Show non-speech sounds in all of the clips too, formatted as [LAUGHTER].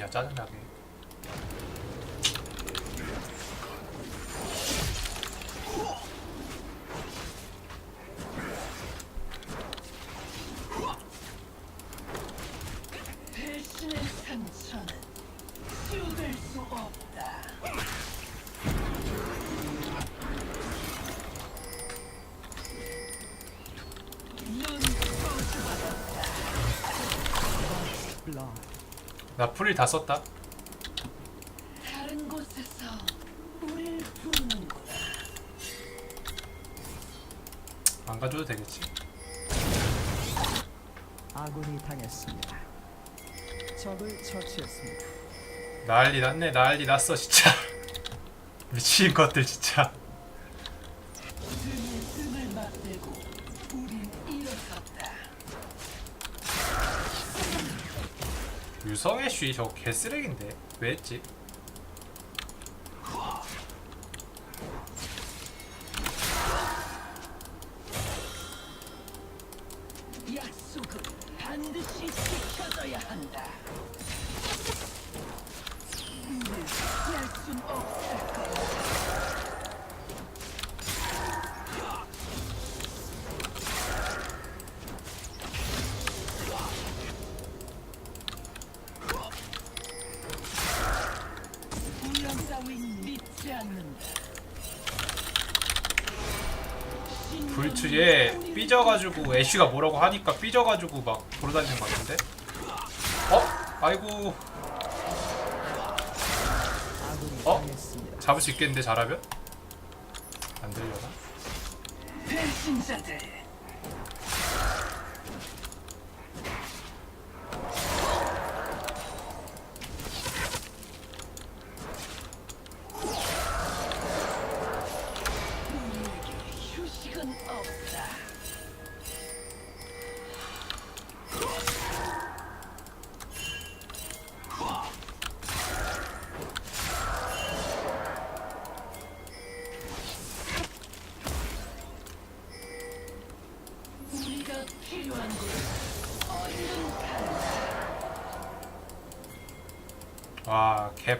애쉬야 짜증나게 나 풀이 다 썼다 다른 곳에서 우릴 부르는구나. 안 가져도 되겠지 아군이 당했습니다. 적을 처치했습니다. 난리 났네 난리 났어 진짜 [LAUGHS] 미친 것들 진짜 등에 등을 맞대고 우린 일어섰다. 유성 애쉬 저거 개쓰레기인데 왜 했지? 애쉬가 뭐라고 하니까 삐져가지고 막 돌아다니는 것 같은데? 어? 아이고 어? 잡을 수 있겠는데 잘하면? 안 되려나?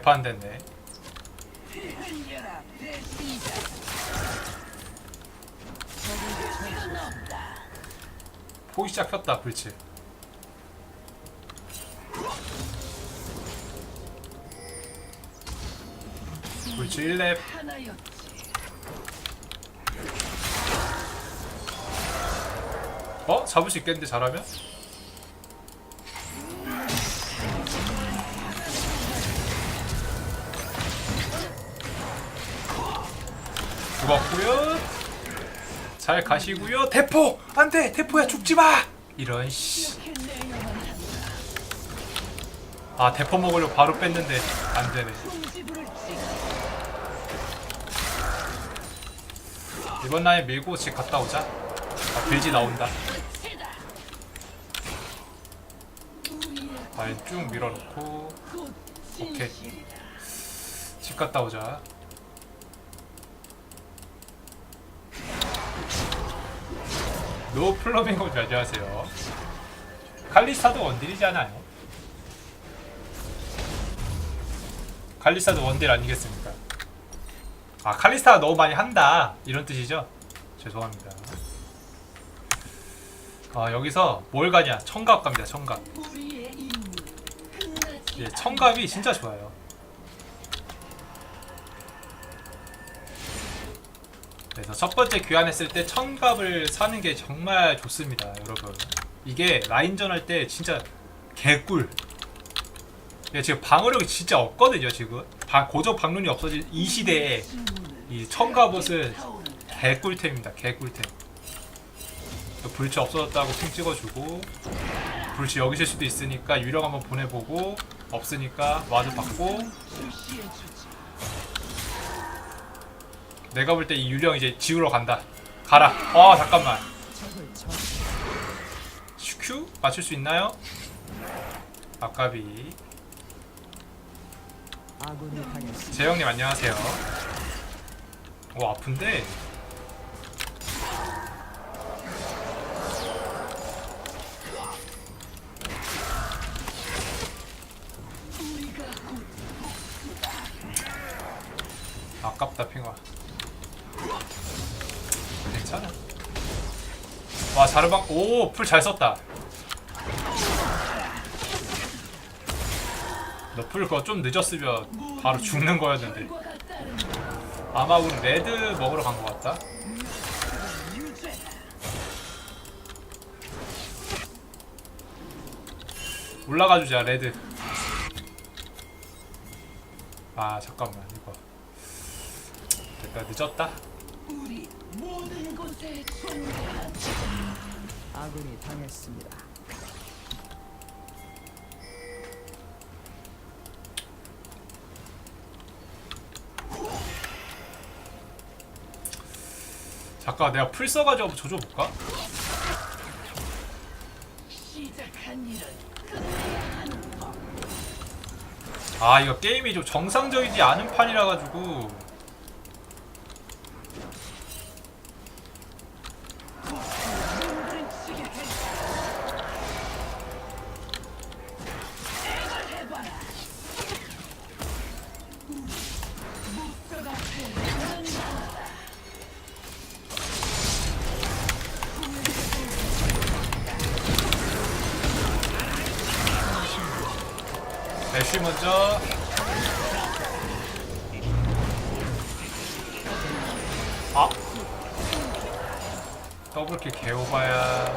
개판 됐네 흘려라 배신자. 휴식은 없다. 포기 시작 폈다 불치 불치 1렙 하나였지. 어? 잡을 수 있겠는데 잘하면? 죽었고요 잘 가시고요 대포! 안돼! 대포야 죽지 마! 이런 씨. 아 대포 먹으려고 바로 뺐는데 안 되네 송지부를 찍어. 이번 라인 밀고 집 갔다 오자 아 빌지 나온다 라인 쭉 밀어놓고 곧 오케이. 집 갔다 오자 노 플러밍고 안녕하세요. 칼리스타도 원딜이잖아요? 칼리스타도 원딜 아니겠습니까? 아 칼리스타가 너무 많이 한다. 이런 뜻이죠? 죄송합니다. 아 여기서 뭘 가냐? 청갑 갑니다 끝나지 예, 청갑이 진짜 좋아요 그래서 첫 번째 교환했을 때 청갑을 사는 게 정말 좋습니다, 여러분. 이게 라인전 할 때 진짜 개꿀. 예, 지금 방어력이 진짜 없거든요, 지금. 방, 고정 방론이 없어진 이 시대에 이 청갑옷은 개꿀템입니다, 개꿀템. 불치 없어졌다고 핑 찍어주고, 불치 여기 있을 수도 있으니까 유령 한번 보내보고, 없으니까 와드 받고. 내가 볼 때 이 유령 이제 지우러 간다. 가라. 아 잠깐만. 슈큐 맞출 수 있나요? 아까비. 재영님 안녕하세요. 오 아픈데. 아깝다 핑화. 괜찮아. 와 자르방 오 풀 잘 썼다. 너 풀 그거 좀 늦었으면 바로 죽는 거였는데. 아마 우리 레드 먹으러 간 것 같다. 올라가 주자 레드. 아 잠깐만 이거. 됐다 늦었다 아군이 당했습니다. 잠깐 내가 풀 써가지고 한번 조져볼까? 아 이거 게임이 좀 정상적이지 않은 판이라 가지고 애쉬 먼저. 아. 더블킬 개오바야.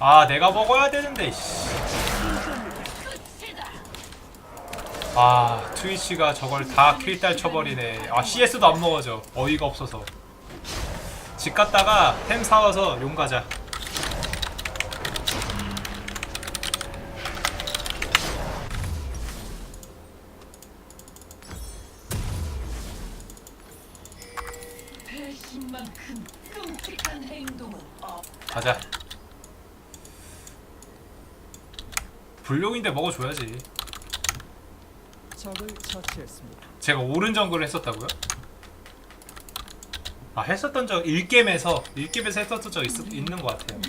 아 내가 먹어야 되는데 아 트위치가 저걸 다 킬딸 쳐버리네. 아 CS도 안 먹어져. 어이가 없어서. 집 갔다가 템 사와서 용 가자 가자 불용인데 먹어줘야지 적을 처치했습니다. 제가 오른 정글을 했었다고요? 아 했었던 적 1게임에서 1게임에서 했었던 적 있, 있는 것 같아요.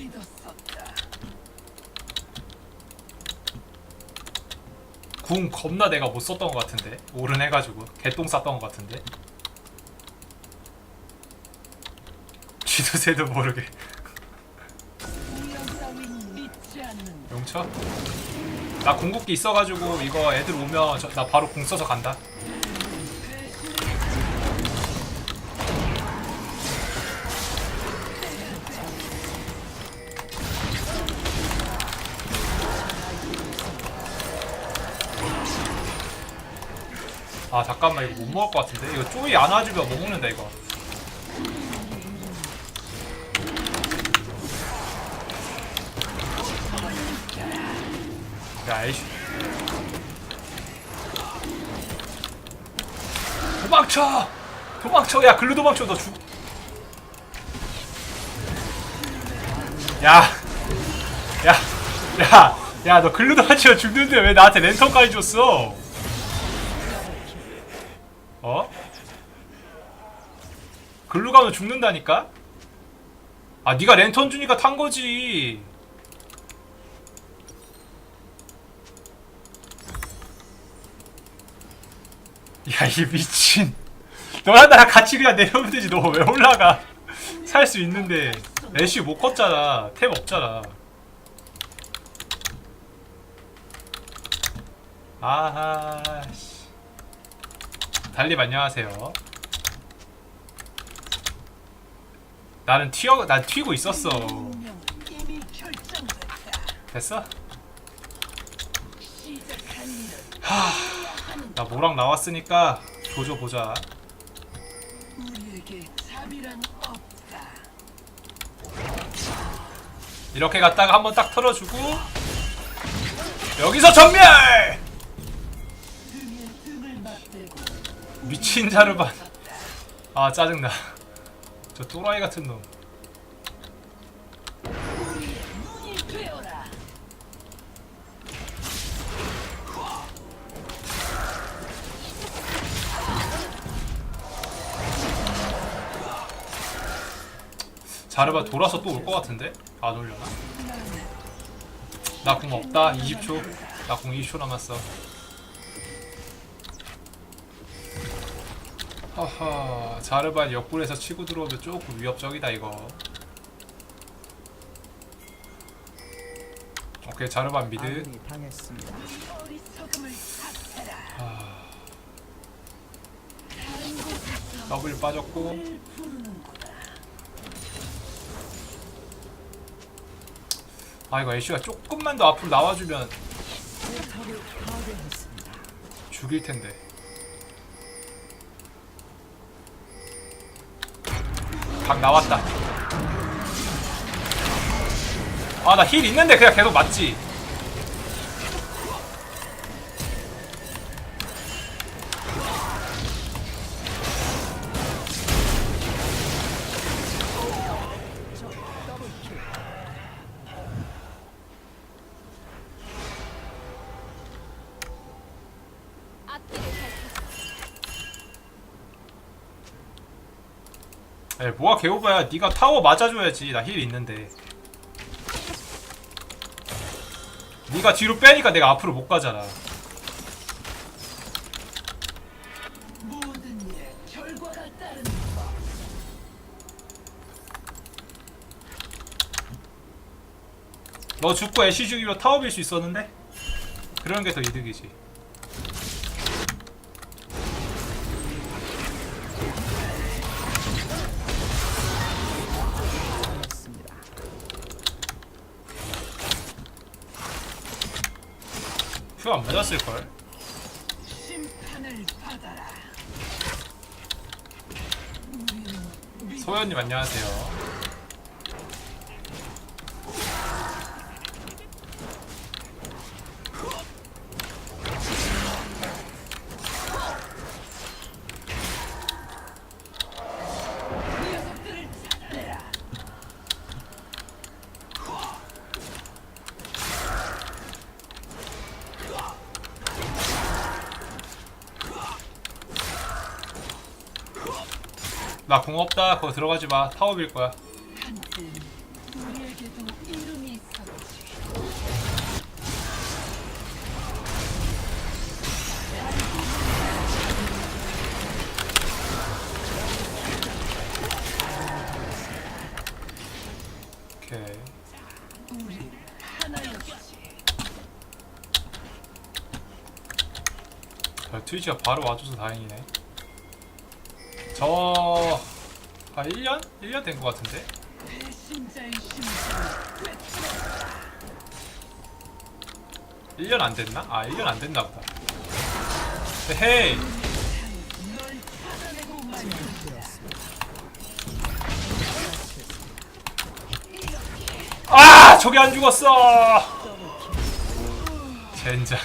궁 겁나 내가 못 썼던 것 같은데 오른 해가지고 개똥 쌌던 것 같은데 [LAUGHS] 쥐도 새도 모르게 용쳐? 나 궁극기 있어가지고 이거 애들 오면 저- 나 바로 궁 써서 간다. 아 잠깐만. 이거 못 먹을 것 같은데? 이거 쪼이 안 와주면 못 먹는다 이거 야 에이씨 도망쳐 도망쳐 야 글로 도망쳐 너 죽. 야, 야, 야, 야, 너 글로 도망쳐 죽는데 왜 나한테 랜턴까지 줬어? 어? 글로 가면 죽는다니까? 아, 네가 랜턴 주니까 탄 거지. 야, 이 미친. 너랑 나랑 같이 그냥 내려오면 되지. 너 왜 올라가? 살 수 있는데. 애쉬 못 걷잖아. 템 없잖아. 아하, 씨. 달님 안녕하세요. 나는 튀어, 난 튀고 있었어. 됐어? 시 나 모랑 나왔으니까 조져 보자. 이렇게 갔다가 한번 딱 털어주고 여기서 전멸! 미친 자르반. 아 짜증나. 저 또라이 같은 놈. 자르반 돌아서 또 올 것 같은데? 안 올려나? 나궁 없다. 20초. 나궁 20초 남았어. 하하 자르반 옆구리에서 치고 들어오면 조금 위협적이다 이거 오케이 자르반 미드 당했습니다. 빠졌고 아 이거 애쉬가 조금만 더 앞으로 나와주면. 죽일 텐데 각 나왔다 아 나 힐 있는데 그냥 계속 맞지 에 뭐가 개오바야? 네가 타워 맞아줘야지. 나 힐 있는데. 네가 뒤로 빼니까 내가 앞으로 못 가잖아. 너 죽고 애쉬 죽이면 타워 빌 수 있었는데? 그런 게 더 이득이지 큐안 맞았을걸? 소연님 안녕하세요 나 공 없다. 그거 들어가지 마. 빌 거야. 트위치가 바로 와줘서 다행이네 저... 아 1년? 1년 된거 같은데? 배신자의 심장을 꿰뚫어 1년 안 됐나? 아 1년 안 됐나 보다 헤이 말이야. 되었습니다. 아! 저게 안 죽었어! 젠장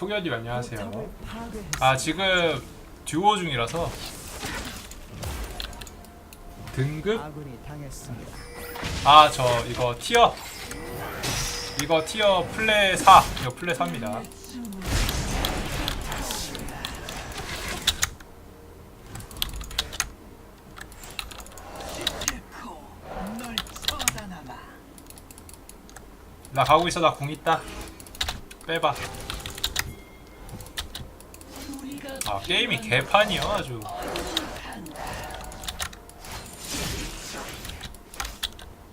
풍현님 안녕하세요. 아 지금 듀오 중이라서 등급? 당했습니다. 아저 이거 티어 이거 티어 플레 4 이거 플레 4입니다 지켜코 널 처단하마. 나 가고 있어 나궁 있다 빼봐 우리가 아 게임이 개판이야 아주.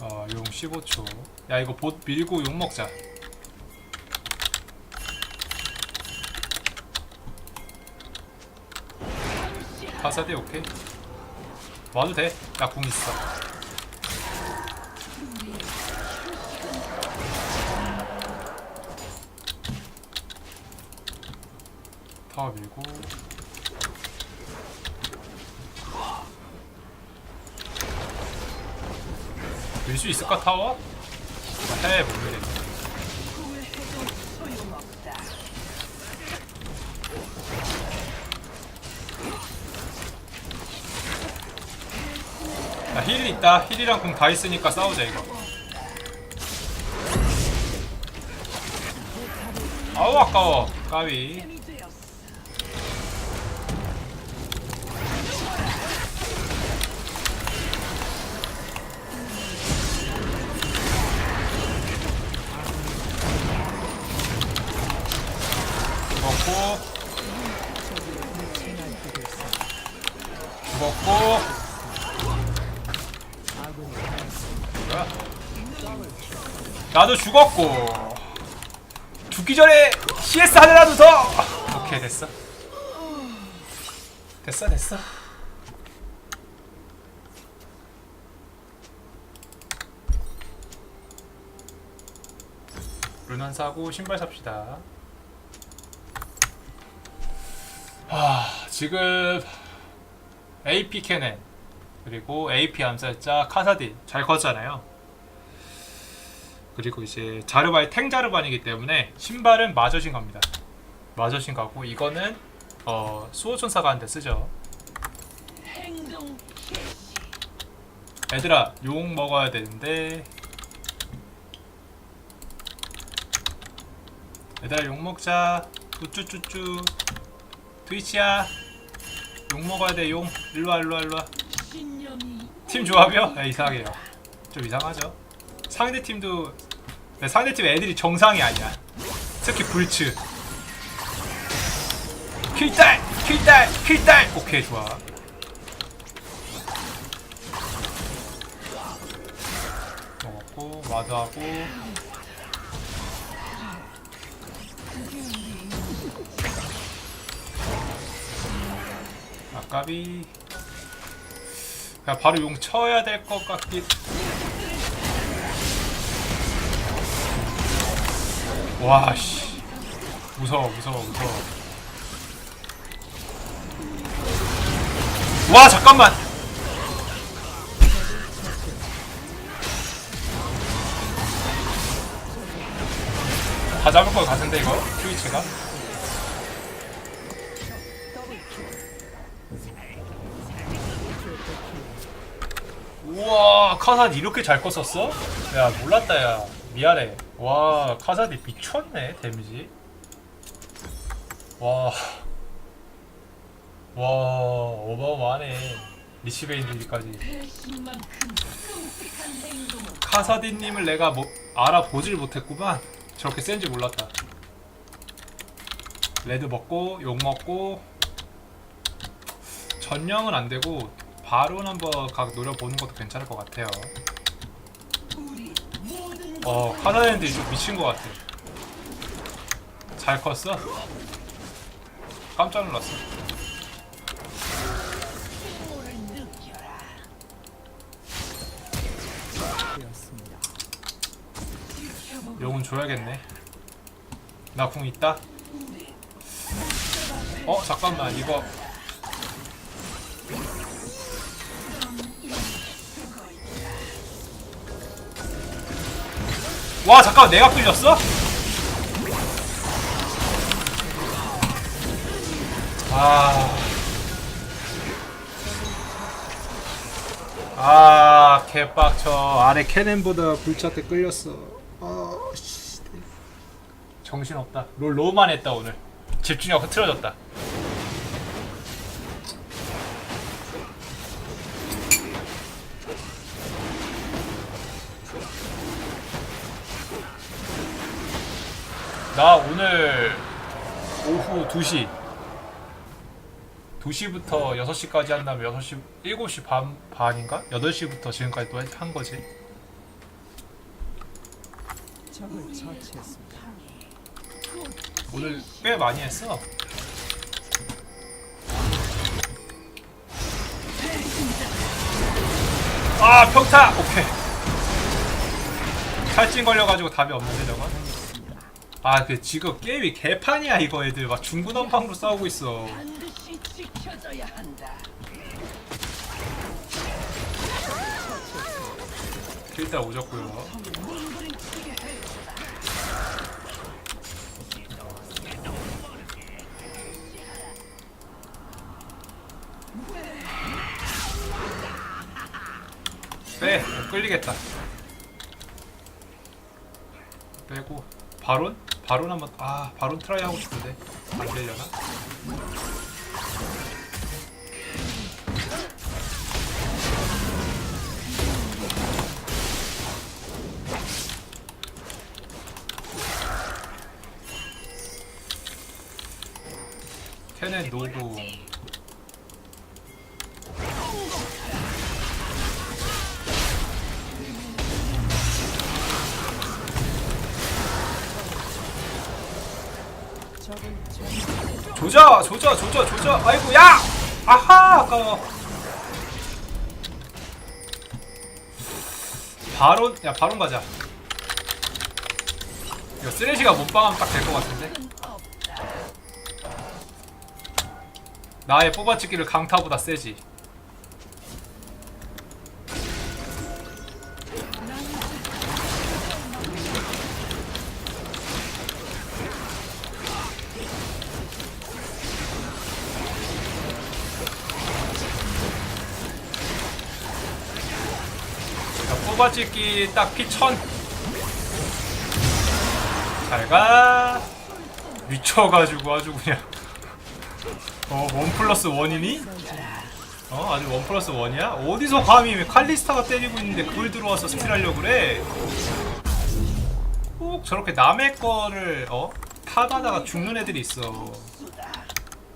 어용 15초. 야 이거 봇 밀고 용 먹자. 파사대 오케이. 와도 돼나 궁 있어. 타워 밀고 밀수 있을까 타워? 해 모르겠네 소용없다. 나힐 있다 힐이랑 궁다 있으니까 싸우자 이거 아우 아까워 까비 뭐야? 나도 죽었고. 죽기 전에 CS 하나라도 더. 오케이 됐어. 됐어 됐어. 루난 사고 신발 삽시다. 아 지금 AP 캐넨 그리고 AP 암살자 카사딘. 잘 컸잖아요. 그리고 이제 자르바의 탱자르반이기 때문에 신발은 마저신 겁니다. 마저신 가고 이거는 어 수호천사가 한대 쓰죠. 얘들아 용 먹어야 되는데. 얘들아 용 먹자. 우쭈쭈쭈. 트위치야 용 먹어야 돼 용. 일로와 일로와 일로와. 신념이 팀 조합이요? 네, 이상해요. 좀 이상하죠? 상대 팀도 네, 상대 팀 애들이 정상이 아니야. 특히 불츠. 킬딸! 킬딸! 킬딸! 오케이 좋아. 먹었고 와드하고 아까비 그냥 바로 용 쳐야 될 것 같긴. 와씨. 무서워 무서워 무서워. 와 잠깐만! 다 잡을 것 같은데 이거? 트위치가 우와 카사디 이렇게 잘 껐었어? 야 몰랐다 야 미안해 와 카사디 미쳤네 데미지 와 와, 어마어마하네. 행동은 카사디님을 내가 뭐 알아보질 못했구만. 저렇게 센지 몰랐다. 레드 먹고 욕 먹고 전령은 안 되고 바론 한번 각 노려보는 것도 괜찮을 것 같아요. 어 카사디한테 좀 미친 것 같아. 잘 컸어? 깜짝 놀랐어. 용은 줘야겠네. 나 궁 있다. 어 잠깐만 이거 와 잠깐만 내가 끌렸어? 아. 아, 개빡쳐. 아래 캐넨보다 불차 때 끌렸어. 아, 씨. 정신없다. 롤 너무만 했다, 오늘. 집중력 흐트러졌다. 나 오늘 오후 2시 2시부터 6시까지 한 다음에 6시 7시 반 반인가? 8시부터 지금까지 또 한 거지. 오늘 꽤 많이 했어. 아 평타 오케이. 탈진 걸려가지고 답이 없는데 저거. 아 그 지금 게임이 개판이야 이거 애들 막 중구난방으로 싸우고 있어. 반드시 지켜져야 한다. 일단 오졌고요. 해. 빼못 끌리겠다. 빼고 바론? 바론 한번 아 바론 트라이 하고 싶은데 안 되려나? 바론 야 바론 가자. 이거 쓰레쉬가 몸빵하면 딱 될 것 같은데? 나의 뽑아치기를 강타보다 세지 찍기 딱 피천. 잘가. 미쳐가지고 아주 그냥. 어원 플러스 원이니? 어 아주 원 플러스 원이야? 어디서 감히 칼리스타가 때리고 있는데 그걸 들어와서 스틸하려고 그래? 꼭 저렇게 남의 거를 어? 탐하다가 죽는 애들이 있어.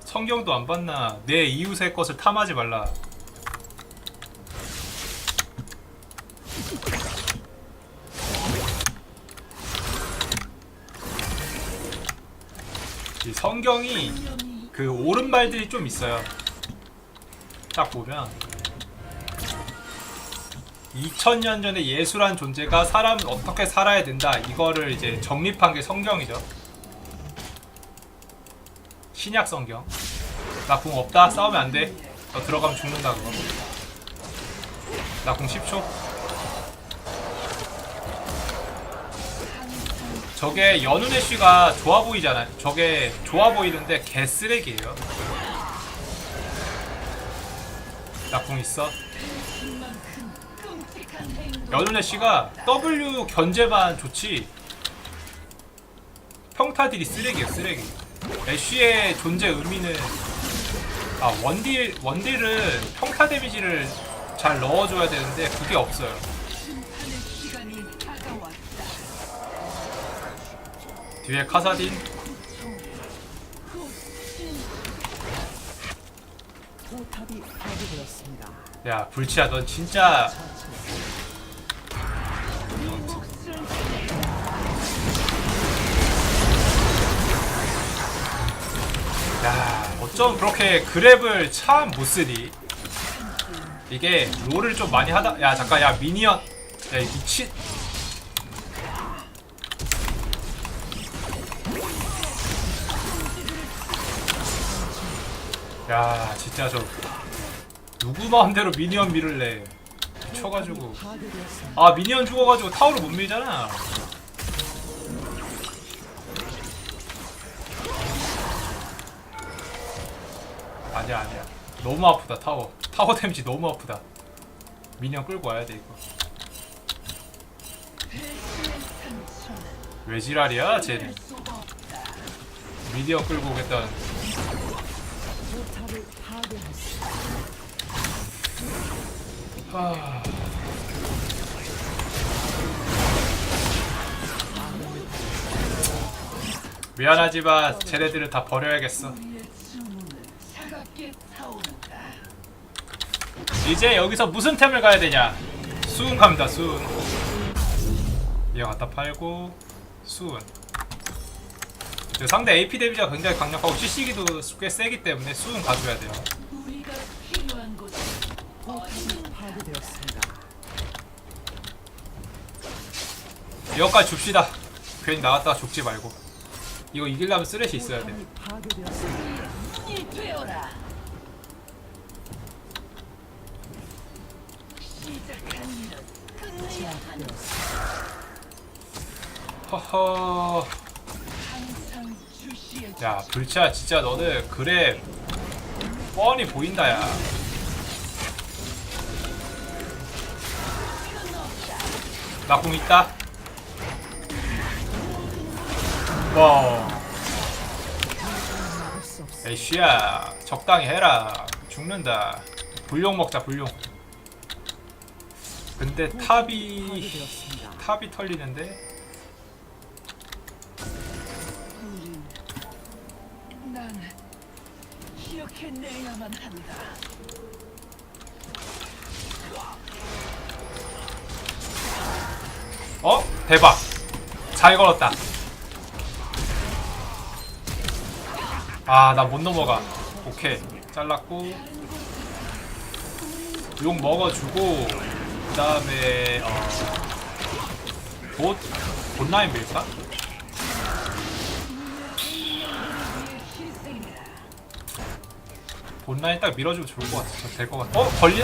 성경도 안 봤나? 내 이웃의 것을 탐하지 말라 이 성경이 그 말들이 좀 있어요. 딱 보면 2000년 전에 예수란 존재가 사람은 어떻게 살아야 된다 이거를 이제 정립한 게 성경이죠. 신약 성경. 나 궁 없다 싸우면 안 돼. 너 들어가면 죽는다 그거. 나 궁 10초. 저게 씨가 좋아 보이잖아요. 저게 좋아 보이는데 개 쓰레기예요. 나궁 있어. 씨가 W 견제만 좋지. 평타딜이 쓰레기야 쓰레기. 애쉬의 존재 의미는 아 원딜 원딜은 평타 데미지를 잘 넣어줘야 되는데 그게 없어요. 뒤에 카사딘. 야 불치야 넌 진짜. 야 어쩜 그렇게 그랩을 참 못쓰니? 이게 롤을 좀 많이 하다 야 잠깐 야 미니언. 야이 미친 야 진짜 저 누구 마음대로 미니언 밀을래 파괴되었습니다. 아 미니언 죽어가지고 타워를 못 밀잖아. 아니야 아니야. 너무 아프다 타워. 타워 데미지 너무 아프다. 미니언 끌고 와야 돼 이거. 왜 지랄이야 쟤는? 미니언 끌고 오겠다는 포탑을 파괴했습니다. 하... 미안하지만 쟤네들을 다 버려야겠어. 이제 여기서 무슨 템을 가야 되냐? 수은 갑니다. 수은. 이거 갖다 팔고 수은. 저 상대 AP 데미지가 굉장히 강력하고 CC기도 꽤 세기 때문에 수은 가져야 돼요. 우리가 필요한 곳 포탑이 파괴되었습니다. 이거까지 줍시다. 괜히 나갔다가 죽지 말고. 이거 이기려면 쓰레쉬 있어야 돼. 허허. 야 불치야 진짜 너는 그래 뻔히 보인다 야. 나공 있다. 없습니다. 에이씨야 적당히 해라 죽는다 불용 먹자 불용 근데 탑이. 탑이 털리는데 난 기억해내야만 한다. 어 대박 잘 걸었다 아 나 못 넘어가. 오케이. 잘랐고. 용 먹어주고 그 다음에 어, 봇? 본라인 밀까? 본라인 딱 밀어주면 좋을 것 같아. 될것 같아. 어? 걸리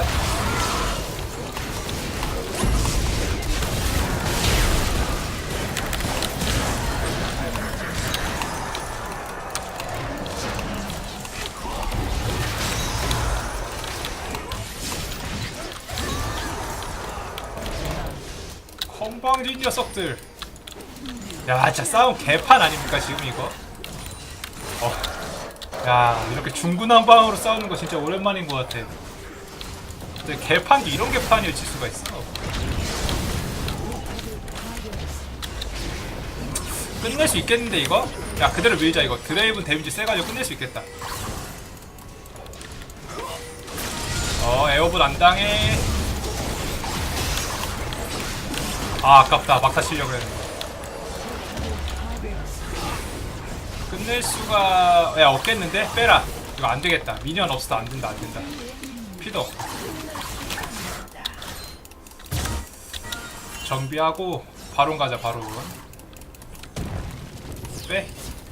건방진 녀석들. 야 진짜 싸움 개판 아닙니까 지금 이거? 어. 야 이렇게 중구난방으로 싸우는 거 진짜 오랜만인 것 같아. 근데 개판도 이런 개판이어질 수가 있어. 끝낼 수 있겠는데 이거? 야 그대로 밀자 이거. 드레이븐 데미지 세가지고 끝낼 수 있겠다. 어 에어봇 안 당해 아 아깝다. 막타 치려고 했는데. 끝낼 수가 야 없겠는데? 빼라. 이거 안 되겠다. 미니언 없어도 안 된다 안 된다. 피도. 정비하고 바론 가자 바론. 빼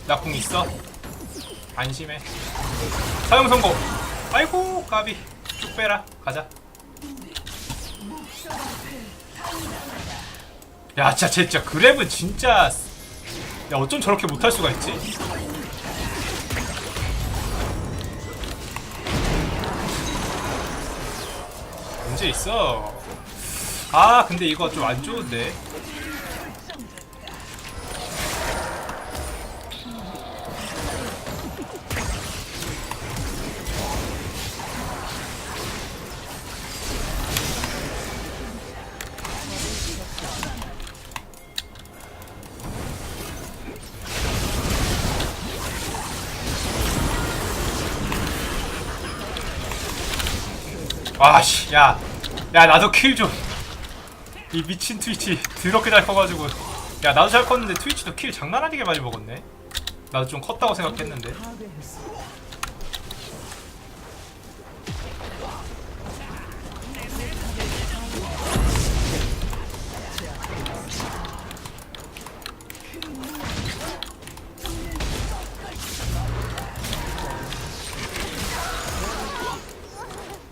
나 궁 있어? 안심해. 사용 성공. 아이고 까비. 쭉 빼라. 가자 야 진짜 쟤 진짜 그랩은 진짜 야 어쩜 저렇게 못할 수가 있지? 문제 있어 아 근데 이거 좀 안 좋은데 아씨 야. 야 나도 킬 좀. 이 미친 트위치 더럽게 잘 커가지고 야 나도 잘 컸는데 트위치도 킬 장난 아니게 많이 먹었네 나도 좀 컸다고 생각했는데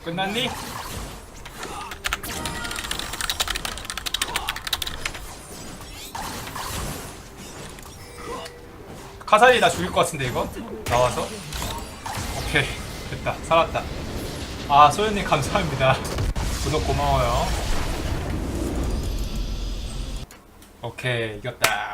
끝났니? 카사이 나 죽일 것 같은데 이거? 나와서? 오케이. 됐다. 살았다. 아 소연님 감사합니다. 구독 고마워요. 오케이. 이겼다